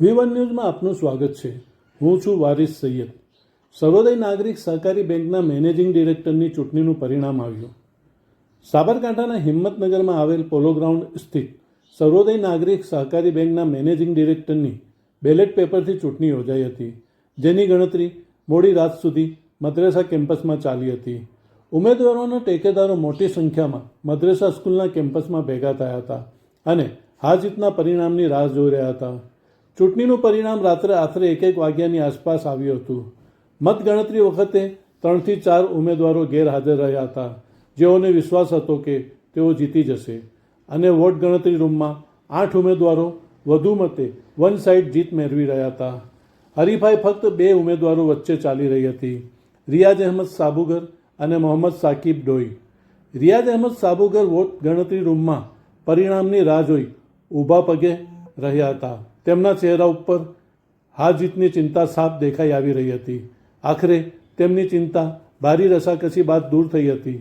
વી one ન્યૂઝમાં આપનું સ્વાગત છે. હું છું વારિસ સૈયદ. સર્વોદય નાગરિક સહકારી બેંકના મેનેજિંગ ડિરેક્ટરની ચૂંટણીનું પરિણામ આવ્યું. સાબરકાંઠાના હિંમતનગરમાં આવેલ પોલો ગ્રાઉન્ડ સ્થિત સર્વોદય નાગરિક સહકારી બેંકના મેનેજિંગ ડિરેક્ટરની બેલેટ પેપરથી ચૂંટણી યોજાઈ હતી, જેની ગણતરી મોડી રાત સુધી મદ્રેસા કેમ્પસમાં ચાલી હતી. ઉમેદવારોના ટેકેદારો મોટી સંખ્યામાં મદ્રેસા સ્કૂલના કેમ્પસમાં ભેગા થયા હતા અને હાર જીતના પરિણામની રાહ જોઈ રહ્યા હતા. ચૂંટણીનું પરિણામ રાત્રે આશરે એક એક વાગ્યાની આસપાસ આવ્યું હતું. મતગણતરી વખતે ત્રણથી ચાર ઉમેદવારો ગેરહાજર રહ્યા હતા. જેઓને વિશ્વાસ હતો કે તેઓ જીતી જશે. અને વોટ ગણતરી રૂમમાં આઠ ઉમેદવારો વધુ મતે વન સાઇડ જીત મેળવી રહ્યા હતા. હરીફાઈ ફક્ત બે ઉમેદવારો વચ્ચે ચાલી રહી હતી. રિયાઝ અહેમદ સાબુગર અને મોહમ્મદ સાકિબ ડોઈ. રિયાઝ અહેમદ સાબુગર વોટ ગણતરી રૂમમાં પરિણામની રાહ જોઈ ઊભા પગે રહ્યા હતા. તેમના ચહેરા ઉપર હાર જીતની ચિંતા સાફ દેખાઈ આવી રહી હતી. આખરે તેમની ચિંતા ભારી રસાકસી બાદ દૂર થઈ હતી.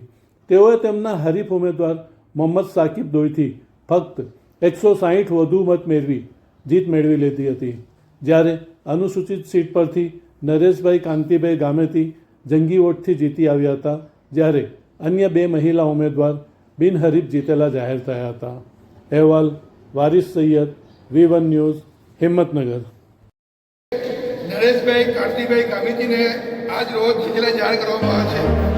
તેઓએ તેમના હરીફ ઉમેદવાર મોહમ્મદ સાકિબ દોઈથી ફક્ત એકસો સાહીઠ વધુ મત મેળવી જીત મેળવી લીધી હતી. જ્યારે અનુસૂચિત સીટ પરથી નરેશભાઈ કાંતિભાઈ ગામેથી જંગી વોટથી જીતી આવ્યા હતા, જ્યારે અન્ય બે મહિલા ઉમેદવાર બિનહરીફ જીતેલા જાહેર થયા હતા. અહેવાલ, Waris Sayed, V One News Himmatnagar. Nareshbhai Kartikbhai ગામીતીને આજ રોજ જીતેલા જાહેર કરવામાં આવે છે.